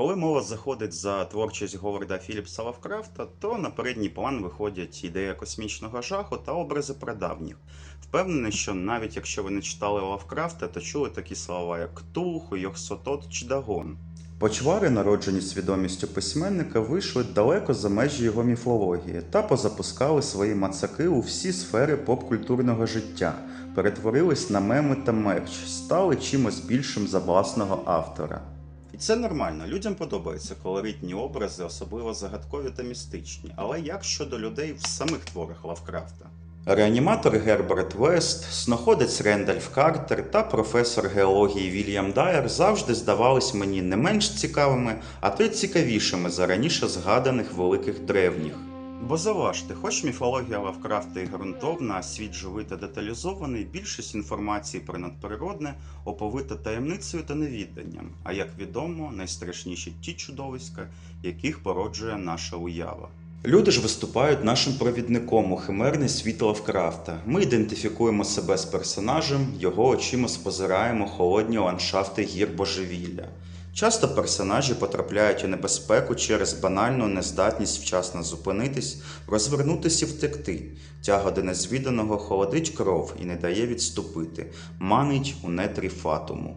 Коли мова заходить за творчість Говарда Філіпса Лавкрафта, то на передній план виходять ідея космічного жаху та образи прадавніх. Впевнений, що навіть якщо ви не читали Лавкрафта, то чули такі слова, як Ктулху, Йохсотот чи Дагон. Почвари, народжені свідомістю письменника, вийшли далеко за межі його міфології та позапускали свої мацаки у всі сфери попкультурного життя, перетворились на меми та мерч, стали чимось більшим за власного автора. І це нормально. Людям подобаються колоритні образи, особливо загадкові та містичні. Але як щодо людей в самих творах Лавкрафта? Реаніматор Герберт Вест, сноходець Рендальф Картер та професор геології Вільям Дайер завжди здавались мені не менш цікавими, а то й цікавішими за раніше згаданих великих древніх. Бо заважте, хоч міфологія Лавкрафта і ґрунтовна, а світ живий та деталізований, більшість інформації про надприродне оповита таємницею та невідданням, а як відомо, найстрашніші ті чудовиська, яких породжує наша уява. Люди ж виступають нашим провідником у химерний світ Лавкрафта. Ми ідентифікуємо себе з персонажем, його очима спозираємо холодні ландшафти гір божевілля. Часто персонажі потрапляють у небезпеку через банальну нездатність вчасно зупинитись, розвернутися і втекти. Тяга до незвіданого холодить кров і не дає відступити, манить у нетрі фатуму.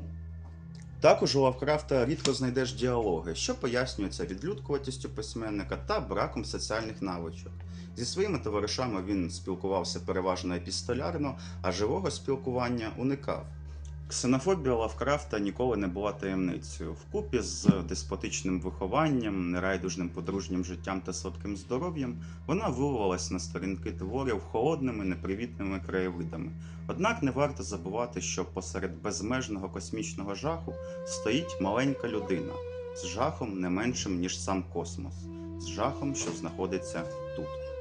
Також у Лавкрафта рідко знайдеш діалоги, що пояснюються відлюдкуватістю письменника та браком соціальних навичок. Зі своїми товаришами він спілкувався переважно епістолярно, а живого спілкування уникав. Ксенофобія Лавкрафта ніколи не була таємницею. Вкупі з деспотичним вихованням, нерайдужним подружнім життям та слабким здоров'ям вона виливалась на сторінки творів холодними, непривітними краєвидами. Однак не варто забувати, що посеред безмежного космічного жаху стоїть маленька людина з жахом не меншим, ніж сам космос, з жахом, що знаходиться тут.